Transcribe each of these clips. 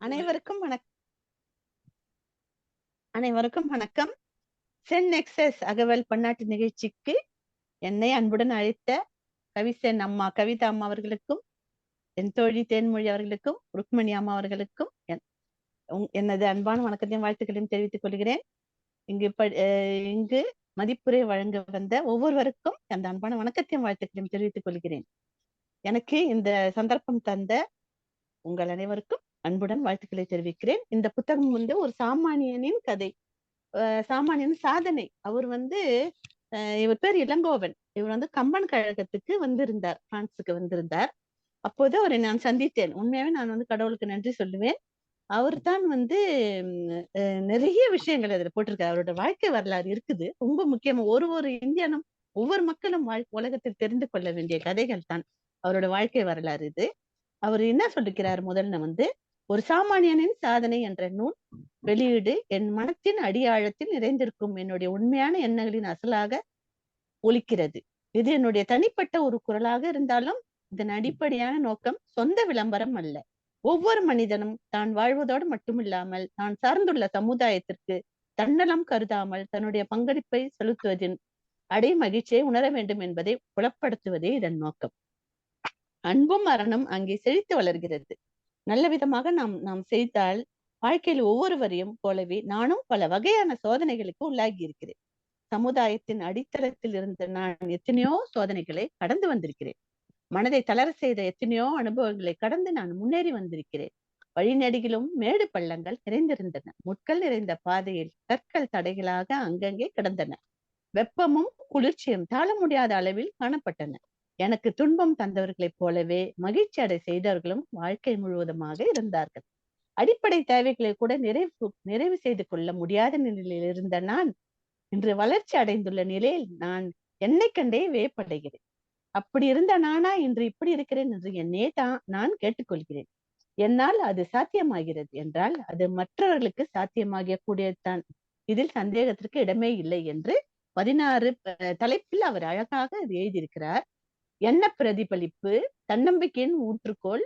அனைவருக்கும் வணக்கம் அனைவருக்கும் வணக்கம். சென் எக்ஸஸ் அகவல் பன்னாட்டு நிகழ்ச்சிக்கு என்னை அன்புடன் அழைத்த கவிசென் அம்மா கவிதா அம்மா அவர்களுக்கும் என் தோழி தேன்மொழி அவர்களுக்கும் ருக்மணி அம்மா அவர்களுக்கும் என்- எனது அன்பான வணக்கத்தையும் வாழ்த்துக்களையும் தெரிவித்துக் கொள்கிறேன். இங்கு அஹ் இங்கு மதிப்புரை வழங்க வந்த ஒவ்வொருவருக்கும் அந்த அன்பான வணக்கத்தையும் வாழ்த்துக்களையும் தெரிவித்துக் கொள்கிறேன். எனக்கு இந்த சந்தர்ப்பம் தந்த உங்கள் அனைவருக்கும் அன்புடன் வாழ்த்துக்களை தெரிவிக்கிறேன். இந்த புத்தகம் வந்து ஒரு சாமானியனின் கதை. சாமானியன் சாதனை. அவர் வந்து இவர் பேர் இளங்கோவன். இவர் வந்து கம்பன் கழகத்துக்கு வந்திருந்தார். பிரான்சுக்கு வந்திருந்தார். அப்போது அவரை நான் சந்தித்தேன். உண்மையாவே நான் வந்து கடவுளுக்கு நன்றி சொல்லுவேன். அவர் தான் வந்து நிறைய விஷயங்கள் அதுல போட்டிருக்காரு. அவரோட வாழ்க்கை வரலாறு இருக்குது. ரொம்ப முக்கியமா ஒரு ஒரு இந்தியனும் ஒவ்வொரு மக்களும் வாழ் உலகத்தில் தெரிந்து கொள்ள வேண்டிய கதைகள் தான் அவரோட வாழ்க்கை வரலாறு இது. அவர் என்ன சொல்லிக்கிறார் முதல்ல வந்து ஒரு சாமானியனின் சாதனை என்ற நூல் வெளியீடு என் மனத்தின் அடியாழத்தில் நிறைந்திருக்கும் என்னுடைய உண்மையான எண்ணங்களின் அசலாக ஒலிக்கிறது. இது என்னுடைய தனிப்பட்ட ஒரு குரலாக இருந்தாலும் இதன் அடிப்படையான நோக்கம் சொந்த விளம்பரம் அல்ல. ஒவ்வொரு மனிதனும் தான் வாழ்வதோடு மட்டுமில்லாமல் தான் சார்ந்துள்ள சமுதாயத்திற்கு தன்னலம் கருதாமல் தன்னுடைய பங்களிப்பை செலுத்துவதின் அடை மகிழ்ச்சியை உணர வேண்டும் என்பதை புலப்படுத்துவதே இதன் நோக்கம். அன்பும் மரணம் அங்கே செழித்து வளர்கிறது. நல்ல விதமாக நாம் நாம் செய்தால் வாழ்க்கையில் ஒவ்வொருவரையும் போலவே நானும் பல வகையான சோதனைகளுக்கு உள்ளாகி இருக்கிறேன். சமுதாயத்தின் அடித்தளத்தில் இருந்து நான் எத்தனையோ சோதனைகளை கடந்து வந்திருக்கிறேன். மனதை தளர செய்த எத்தனையோ அனுபவங்களை கடந்து நான் முன்னேறி வந்திருக்கிறேன். வழிநெடுகிலும் மேடு பள்ளங்கள் நிறைந்திருந்தன. முட்கள் நிறைந்த பாதையில் கற்கள் தடைகளாக அங்கங்கே கிடந்தன. வெப்பமும் குளிர்ச்சியும் தாழ முடியாத அளவில் காணப்பட்டன. எனக்கு துன்பம் தந்தவர்களைப் போலவே மகிழ்ச்சி அடை செய்தவர்களும் வாழ்க்கை முழுவதுமாக இருந்தார்கள். அடிப்படை தேவைகளை கூட நிறைவு நிறைவு செய்து கொள்ள முடியாத நிலையில் இருந்த நான் இன்று வளர்ச்சி அடைந்துள்ள நிலையில் நான் என்னை கண்டே வேப்படைகிறேன் அப்படி இருந்த நானா இன்று இப்படி இருக்கிறேன் என்று என்னே தான் நான் கேட்டுக்கொள்கிறேன். என்னால் அது சாத்தியமாகிறது என்றால் அது மற்றவர்களுக்கு சாத்தியமாக கூடியதுதான் இதில் சந்தேகத்திற்கு இடமே இல்லை என்று பதினாறு தலைப்பில் அவர் அழகாக அது எழுதியிருக்கிறார். என்ன பிரதிபலிப்பு? தன்னம்பிக்கையின் ஊற்றுக்கோள்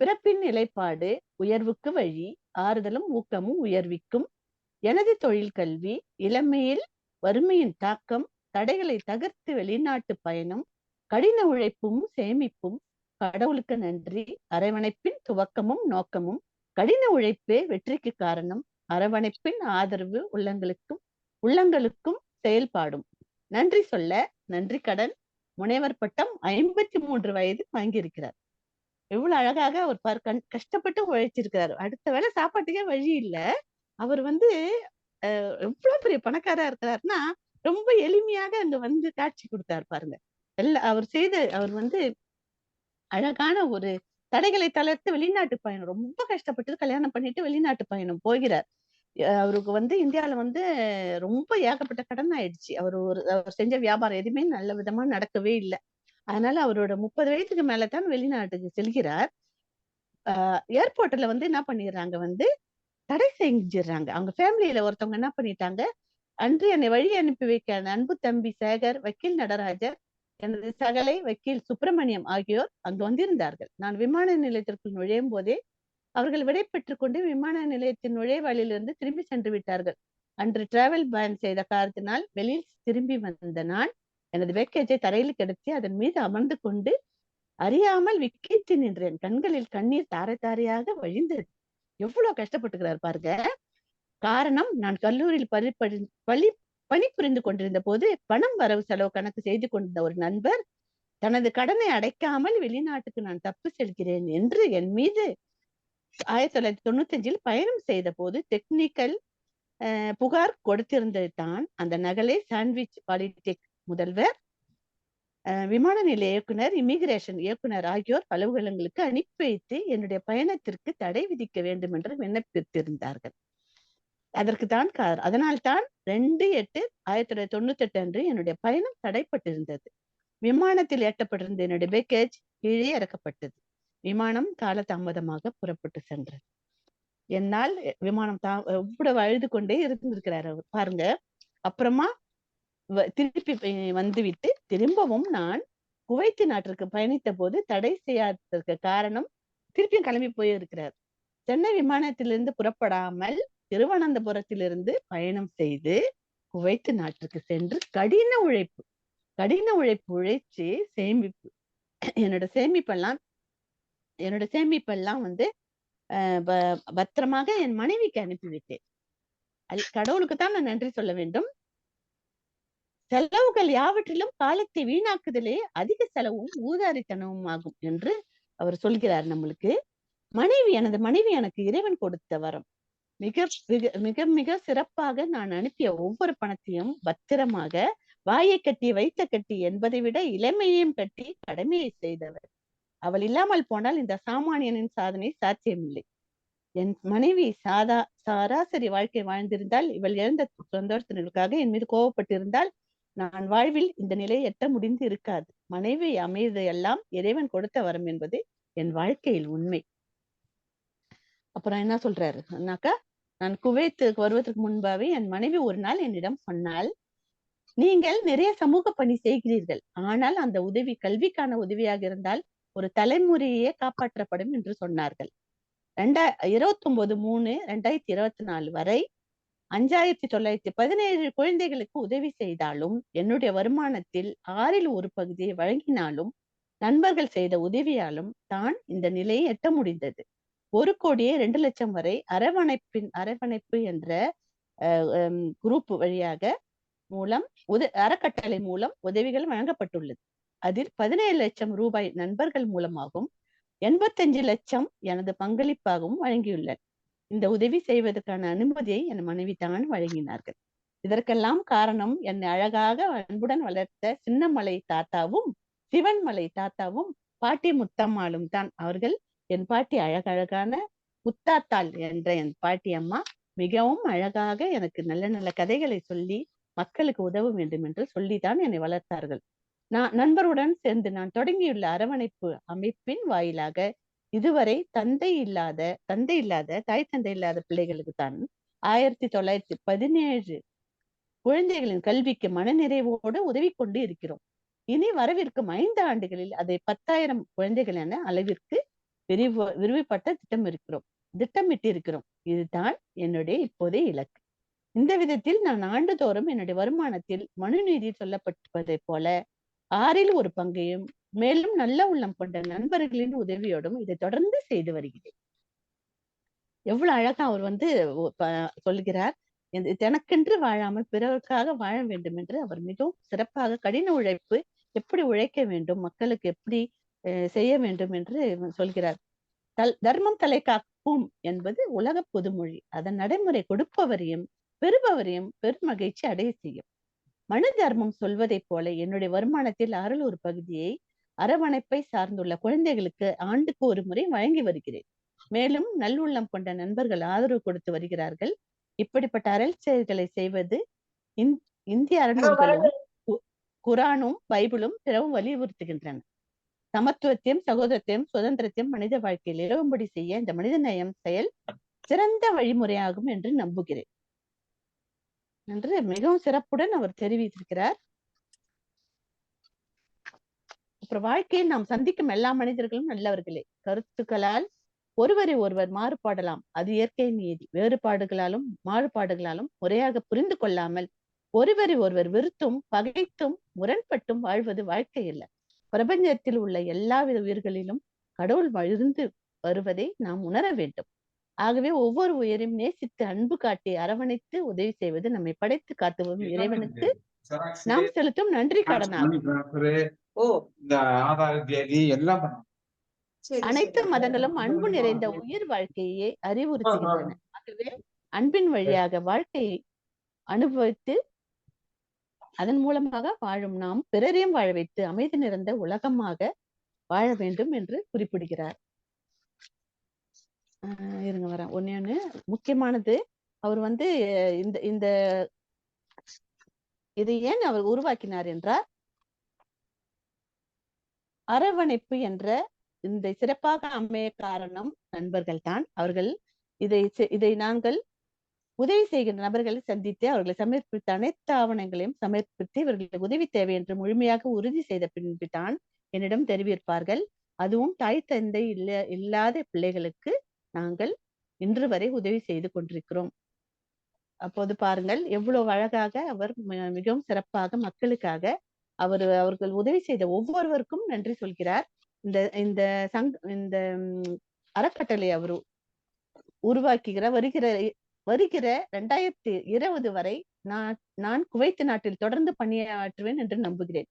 பிறப்பின் நிலைப்பாடு உயர்வுக்கு வழி ஆறுதலும் ஊக்கமும் உயர்விக்கும். எனது தொழில் கல்வி இளமையில் வறுமையின் தாக்கம் தடைகளை தகர்த்து வெளிநாட்டு பயணம் கடின உழைப்பும் சேமிப்பும் கடவுளுக்கு நன்றி அரவணைப்பின் துவக்கமும் நோக்கமும் கடின உழைப்பே வெற்றிக்கு காரணம் அரவணைப்பின் ஆதரவு உள்ளங்களுக்கும் உள்ளங்களுக்கும் செயல்பாடும். நன்றி சொல்ல நன்றி கடன் முனைவர் பட்டம் ஐம்பத்தி மூன்று வயது வாங்கியிருக்கிறார். எவ்வளவு அழகாக அவர் பார் கண் கஷ்டப்பட்டு உழைச்சிருக்கிறார். அடுத்த வேளை சாப்பாட்டுக்கே வழி இல்ல. அவர் வந்து அஹ், எவ்வளவு பெரிய பணக்காரா இருக்கிறாருன்னா ரொம்ப எளிமையாக அங்க வந்து காட்சி கொடுத்தார் பாருங்க. எல்லா அவர் செய்த அவர் வந்து அழகான ஒரு தடைகளை தளர்த்து வெளிநாட்டு பயணம் ரொம்ப கஷ்டப்பட்டு கல்யாணம் பண்ணிட்டு வெளிநாட்டு பயணம் போகிறார். அவருக்கு வந்து இந்தியால வந்து ரொம்ப ஏகப்பட்ட கடன் ஆயிடுச்சு. அவர் ஒரு அவர் செஞ்ச வியாபாரம் எதுவுமே நல்ல விதமா நடக்கவே இல்லை. அதனால அவரோட முப்பது வயதுக்கு மேலதான் வெளிநாட்டுக்கு செல்கிறார். ஆஹ் ஏர்போர்ட்ல வந்து என்ன பண்ணிடுறாங்க வந்து தடை செஞ்சிடுறாங்க. அவங்க ஃபேமிலியில ஒருத்தவங்க என்ன பண்ணிட்டாங்க அன்று என்னை வழி அனுப்பி வைக்க அன்பு தம்பி சேகர் வக்கீல் நடராஜர் எனது சகலை வக்கீல் சுப்பிரமணியம் ஆகியோர் அங்கு வந்திருந்தார்கள். நான் விமான நிலையத்திற்குள் நுழையும் போதே அவர்கள் விடை கொண்டு விமான நிலையத்தின் நுழைவாயிலிருந்து திரும்பி சென்று விட்டார்கள். அன்று டிராவல் பயன் செய்த காரணத்தினால் வெளியில் திரும்பி வந்த நான் எனது பேக்கேஜை தரையில் கிடத்தி அதன் மீது அமர்ந்து கொண்டு அறியாமல் விக்கித்து நின்றேன். கண்களில் கண்ணீர் தாரை தாரையாக வழிந்தது. எவ்வளவு கஷ்டப்பட்டுக்கிறார் பாருங்க. காரணம் நான் கல்லூரியில் பள்ளி பழி பள்ளி பணிபுரிந்து கொண்டிருந்த போது பணம் வரவு செலவு கணக்கு செய்து கொண்டிருந்த ஒரு நண்பர் தனது கடனை அடைக்காமல் வெளிநாட்டுக்கு நான் தப்பு செல்கிறேன் என்று என் மீது ஆயிரத்தி தொள்ளாயிரத்தி தொண்ணூத்தஞ்சில் பயணம் செய்த போது டெக்னிக்கல் புகார் கொடுத்திருந்தது தான் அந்த நகலை சாண்ட்விச் பாலிடெக் முதல்வர் விமான நிலைய இயக்குனர் இமிகிரேஷன் இயக்குனர் ஆகியோர் அலுவலகங்களுக்கு அனுப்பி வைத்து என்னுடைய பயணத்திற்கு தடை விதிக்க வேண்டும் என்று விண்ணப்பித்திருந்தார்கள். அதற்கு தான் கார் அதனால் தான் ரெண்டு எட்டு ஆயிரத்தி தொள்ளாயிரத்தி தொண்ணூத்தி எட்டு அன்று என்னுடைய பயணம் தடைப்பட்டிருந்தது. விமானத்தில் ஏற்றப்பட்டிருந்த என்னுடைய பேக்கேஜ் கீழே இறக்கப்பட்டது. விமானம் காலதாமதமாக புறப்பட்டு சென்றது. என்னால் விமானம் தா இவ்வளவு அழுது கொண்டே இருந்திருக்கிறார் அவர். பாருங்க அப்புறமா திருப்பி வந்துவிட்டு திரும்பவும் நான் குவைத்து நாட்டிற்கு பயணித்த போது தடை செய்யாததற்கு காரணம் திருப்பியும் கிளம்பி போயிருக்கிறார். சென்னை விமானத்திலிருந்து புறப்படாமல் திருவனந்தபுரத்திலிருந்து பயணம் செய்து குவைத்து நாட்டிற்கு சென்று கடின உழைப்பு கடின உழைப்பு உழைச்சு சேமிப்பு. என்னோட சேமிப்பெல்லாம் என்னோட சேமிப்பெல்லாம் வந்து பத்திரமாக என் மனைவிக்கு அனுப்பிவிட்டேன். கடவுளுக்கு தான் நான் நன்றி சொல்ல வேண்டும். செலவுகள் யாவற்றிலும் காலத்தை வீணாக்குதலே அதிக செலவும் ஊதாரித்தனமும் ஆகும் என்று அவர் சொல்கிறார் நம்மளுக்கு. மனைவி எனது மனைவி எனக்கு இறைவன் கொடுத்த வரம். மிக மிக மிக மிக சிறப்பாக நான் அனுப்பிய ஒவ்வொரு பணத்தையும் பத்திரமாக வாயை கட்டி வைத்த கட்டி என்பதை விட இளமையையும் கட்டி கடமையை செய்தவர். அவள் இல்லாமல் போனால் இந்த சாமானியனின் சாதனை சாத்தியமில்லை. என் மனைவி சாதா சராசரி வாழ்க்கை வாழ்ந்திருந்தால் இவள் இழந்த சந்தோஷத்தினருக்காக என் மீது கோவப்பட்டிருந்தால் நான் வாழ்வில் இந்த நிலையை எட்ட முடிந்து இருக்காது. மனைவி அமைதெல்லாம் இறைவன் கொடுத்த வரம் என்பது என் வாழ்க்கையில் உண்மை. அப்புறம் என்ன சொல்றாரு? அண்ணாக்கா நான் குவைத்துக்கு வருவதற்கு முன்பாவே என் மனைவி ஒரு நாள் என்னிடம் சொன்னால் நீங்கள் நிறைய சமூக பணி செய்கிறீர்கள். ஆனால் அந்த உதவி கல்விக்கான உதவியாக இருந்தால் ஒரு தலைமுறையே காப்பாற்றப்படும் என்று சொன்னார்கள். ரெண்டா இருபத்தி ஒன்பது மூணு ரெண்டாயிரத்தி இருபத்தி நாலு வரை அஞ்சாயிரத்தி தொள்ளாயிரத்தி பதினேழு குழந்தைகளுக்கு உதவி செய்தாலும் என்னுடைய வருமானத்தில் ஆறில் ஒரு பகுதியை வழங்கினாலும் நண்பர்கள் செய்த உதவியாலும் தான் இந்த நிலையை எட்ட முடிந்தது. ஒரு கோடியே ரெண்டு லட்சம் வரை அரவணைப்பின் அரவணைப்பு என்ற குரூப் வழியாக மூலம் உத அறக்கட்டளை மூலம் உதவிகள் வழங்கப்பட்டுள்ளது. அதில் பதினேழு லட்சம் ரூபாய் நண்பர்கள் மூலமாகவும் எண்பத்தஞ்சு லட்சம் எனது பங்களிப்பாகவும் வழங்கியுள்ளேன். இந்த உதவி செய்வதற்கான அனுமதியை என் மனைவி தான் வழங்கினார்கள். இதற்கெல்லாம் காரணம் என்னை அழகாக அன்புடன் வளர்த்த சின்னமலை தாத்தாவும் சிவன்மலை தாத்தாவும் பாட்டி முத்தம்மாளும் தான். அவர்கள் என் பாட்டி அழகழகான முத்தாத்தாள் என்ற என் பாட்டி அம்மா மிகவும் அழகாக எனக்கு நல்ல நல்ல கதைகளை சொல்லி மக்களுக்கு உதவ வேண்டும் என்று சொல்லிதான் என்னை வளர்த்தார்கள். நான் நண்பருடன் சேர்ந்து நான் தொடங்கியுள்ள அரவணைப்பு அமைப்பின் வாயிலாக இதுவரை தந்தை இல்லாத தந்தை இல்லாத தாய் தந்தை இல்லாத பிள்ளைகளுக்கு தான் ஆயிரத்தி தொள்ளாயிரத்தி பதினேழு குழந்தைகளின் கல்விக்கு மனநிறைவோடு உதவி கொண்டு இருக்கிறோம். இனி வரவிருக்கும் ஐந்து ஆண்டுகளில் அதை பத்தாயிரம் குழந்தைகள் என அளவிற்கு விரிவு விரிவுபட்ட திட்டம் இருக்கிறோம் திட்டமிட்டு இருக்கிறோம் இதுதான் என்னுடைய இப்போதைய இலக்கு. இந்த விதத்தில் நான் ஆண்டுதோறும் என்னுடைய வருமானத்தில் மனுநீதி சொல்லப்பட்டிருப்பதை போல ஆறில் ஒரு பங்கையும் மேலும் நல்ல உள்ளம் கொண்ட நண்பர்களின் உதவியோடும் இதை தொடர்ந்து செய்து வருகிறேன். எவ்வளவு அழகா அவர் வந்து சொல்கிறார். தனக்கென்று வாழாமல் பிறருக்காக வாழ வேண்டும் என்று அவர் மிகவும் சிறப்பாக கடின உழைப்பு எப்படி உழைக்க வேண்டும் மக்களுக்கு எப்படி செய்ய வேண்டும் என்று சொல்கிறார். தல் தர்மம் தலை காக்கும் என்பது உலக பொதுமொழி. அதன் நடைமுறை கொடுப்பவரையும் பெறுபவரையும் பெரும் மகிழ்ச்சி அடைய செய்யும். மன தர்மம் சொல்வதைப் போல என்னுடைய வருமானத்தில் அருள் ஒரு பகுதியை அரவணைப்பை சார்ந்துள்ள குழந்தைகளுக்கு ஆண்டுக்கு ஒரு முறை வழங்கி வருகிறேன். மேலும் நல்லுள்ளம் கொண்ட நண்பர்கள் ஆதரவு கொடுத்து வருகிறார்கள். இப்படிப்பட்ட அறல் செயல்களை செய்வது இந்திய அறநூல்களும் குரானும் பைபிளும் பிறவும் வலியுறுத்துகின்றன. சமத்துவத்தையும் சகோதரத்தையும் சுதந்திரத்தையும் மனித வாழ்க்கையில் இரவும்படி செய்ய இந்த மனித நயம் செயல் சிறந்த வழிமுறையாகும் என்று நம்புகிறேன். என்று மிகவும் சிறப்புடன் அவர் தெரிவித்திருக்கிறார். அப்புறம் வாழ்க்கையில் நாம் சந்திக்கும் எல்லா மனிதர்களும் நல்லவர்களே. கருத்துக்களால் ஒருவரை ஒருவர் மாறுபாடலாம். அது இயற்கை நீதி. வேறுபாடுகளாலும் மாறுபாடுகளாலும் முறையாக புரிந்து கொள்ளாமல் ஒருவரை ஒருவர் வெறுத்தும் பகைத்தும் முரண்பட்டும் வாழ்வது வாழ்க்கை அல்ல. பிரபஞ்சத்தில் உள்ள எல்லாவித உயிர்களிலும் கடவுள் இருந்து வருவதை நாம் உணர வேண்டும். ஆகவே ஒவ்வொரு உயிரையும் நேசித்து அன்பு காட்டி அரவணைத்து உதவி செய்வது நம்மை படைத்து காத்து வரும் இறைவனுக்கு நாம் செலுத்தும் நன்றி கடனாகும் அனைத்து மதங்களும் அன்பு நிறைந்த உயிர் வாழ்க்கையை அறிவுறுத்துகின்றன. ஆகவே அன்பின் வழியாக வாழ்க்கையை அனுபவித்து அதன் மூலமாக வாழும் நாம் பிறரையும் வாழ வைத்து அமைதி நிறைந்த உலகமாக வாழ வேண்டும் என்று குறிப்பிடுகிறார். இருங்க வரேன். ஒன்னே ஒண்ணு. முக்கியமானது அவர் வந்து இந்த இந்த இதை ஏன் அவர் உருவாக்கினார் என்றார்? அரவணைப்பு என்ற இந்த சிறப்பாக அமைய காரணம் நண்பர்கள் தான் அவர்கள் இதை இதை நாங்கள் உதவி செய்கின்ற நபர்களை சந்தித்து அவர்களை சமர்ப்பித்த அனைத்து ஆவணங்களையும் சமர்ப்பித்து இவர்களுக்கு உதவி தேவை என்று முழுமையாக உறுதி செய்த பின்பு தான் என்னிடம் தெரிவிப்பார்கள். அதுவும் தாய் தந்தை இல்ல இல்லாத பிள்ளைகளுக்கு நாங்கள் இன்று வரை உதவி செய்து கொண்டிருக்கிறோம். அப்போது பாருங்கள் எவ்வளவு அழகாக அவர் மிகவும் சிறப்பாக மக்களுக்காக அவர் அவர்கள் உதவி செய்த ஒவ்வொருவருக்கும் நன்றி சொல்கிறார். இந்த இந்த சங் இந்த அறக்கட்டளை அவர் உருவாக்குகிற வருகிற வருகிற ரெண்டாயிரத்தி இருபது வரை நான் நான் குவைத்து நாட்டில் தொடர்ந்து பணியாற்றுவேன் என்று நம்புகிறேன்.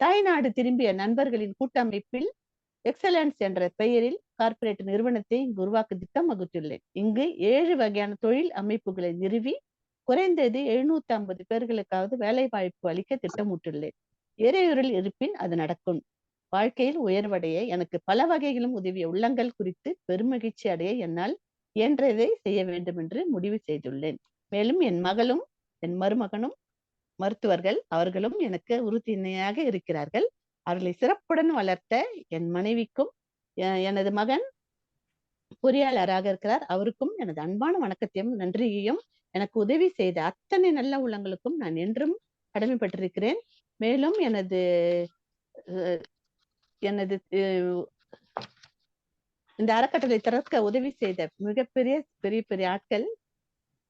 தாய்நாடு திரும்பிய நண்பர்களின் கூட்டமைப்பில் எக்ஸலன்ஸ் என்ற பெயரில் கார்ப்பரேட் நிறுவனத்தை இங்கு உருவாக்க திட்டம் வகுத்துள்ளேன் இங்கு ஏழு வகையான தொழில் அமைப்புகளை நிறுவி குறைந்தது எழுநூத்தி ஐம்பது பேர்களுக்காவது வேலை வாய்ப்பு அளிக்க திட்டமிட்டுள்ளேன். இறையூரில் இருப்பின் அது நடக்கும். வாழ்க்கையில் உயர்வடைய எனக்கு பல வகைகளும் உதவிய உள்ளங்கள் குறித்து பெருமகிழ்ச்சி அடைய என்னால் இயன்றதை செய்ய வேண்டும் என்று முடிவு செய்துள்ளேன். மேலும் என் மகளும் என் மருமகனும் மருத்துவர்கள் அவர்களும் எனக்கு உறுதுணையாக இருக்கிறார்கள். அவர்களை சிறப்புடன் வளர்த்த என் மனைவிக்கும் எனது மகன் பொறியாளராக இருக்கிறார். அவருக்கும் எனது அன்பான வணக்கத்தையும் நன்றியையும் எனக்கு உதவி செய்த அத்தனை நல்ல உள்ளங்களுக்கும் நான் என்றும் கடமைப்பட்டிருக்கிறேன். மேலும் எனது எனது இந்த அறக்கட்டளை திறக்க உதவி செய்த மிகப்பெரிய பெரிய பெரிய ஆட்கள்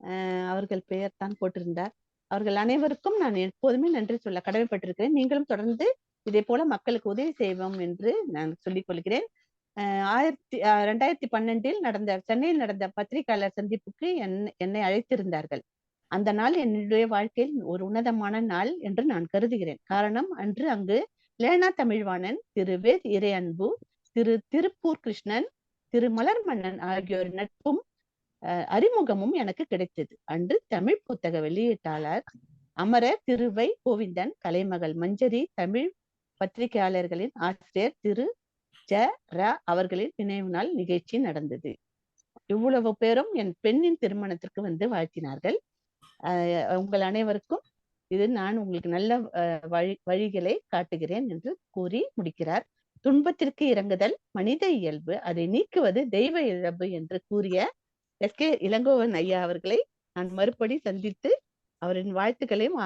அஹ், அவர்கள் பெயர் தான் போட்டிருந்தார். அவர்கள் அனைவருக்கும் நான் எப்போதுமே நன்றி சொல்ல கடமைப்பட்டிருக்கிறேன். நீங்களும் தொடர்ந்து இதே போல மக்களுக்கு உதவி செய்வோம் என்று நான் சொல்லிக் கொள்கிறேன். ஆயிரத்தி ரெண்டாயிரத்தி பன்னெண்டில் நடந்த சென்னையில் நடந்த பத்திரிகையாளர் சந்திப்புக்கு என் என்னை அழைத்திருந்தார்கள். அந்த நாள் என்னுடைய வாழ்க்கையில் ஒரு உன்னதமான நாள் என்று நான் கருதுகிறேன். காரணம் அன்று அங்கு லேனா தமிழ்வாணன் திரு வேத் இறை அன்பு திரு திருப்பூர் கிருஷ்ணன் திரு மலர்மன்னன் ஆகியோர் நட்பும் அஹ், அறிமுகமும் எனக்கு கிடைத்தது. அன்று தமிழ் புத்தக வெளியீட்டாளர் அமர திருவை கோவிந்தன் கலைமகள் மஞ்சரி தமிழ் பத்திரிகையாளர்களின் ஆசிரியர் திரு. ஜ. ர. அவர்களின் நினைவு நாள் நிகழ்ச்சி நடந்தது. இவ்வளவு பேரும் என் பெண்ணின் திருமணத்திற்கு வந்து வாழ்த்தினார்கள். அஹ் உங்கள் அனைவருக்கும் இது நான் உங்களுக்கு நல்ல வழி வழிகளை காட்டுகிறேன் என்று கூறி முடிக்கிறார். துன்பத்திற்கு இறங்குதல் மனித இயல்பு. அதை நீக்குவது தெய்வ இயல்பு என்று கூறிய எஸ். கே. இளங்கோவன் ஐயா அவர்களை நான் மறுபடி சந்தித்து அவரின் வாழ்த்துக்களையும்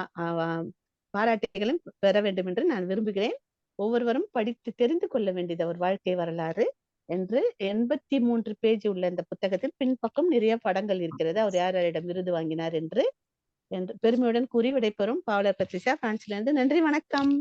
பாராட்டுகளையும் பெற வேண்டும் என்று நான் விரும்புகிறேன். ஒவ்வொருவரும் படித்து தெரிந்து கொள்ள வேண்டியது அவர் வாழ்க்கை வரலாறு என்று எண்பத்தி மூன்று பேஜ் உள்ள இந்த புத்தகத்தில் பின்பக்கம் நிறைய படங்கள் இருக்கிறது. அவர் யார் யாரிடம் விருது வாங்கினார் என்று என்று பெருமையுடன் கூறி விடைபெறும் பாவலர் பத்ரிஷா பிரான்சிலிருந்து. நன்றி வணக்கம்.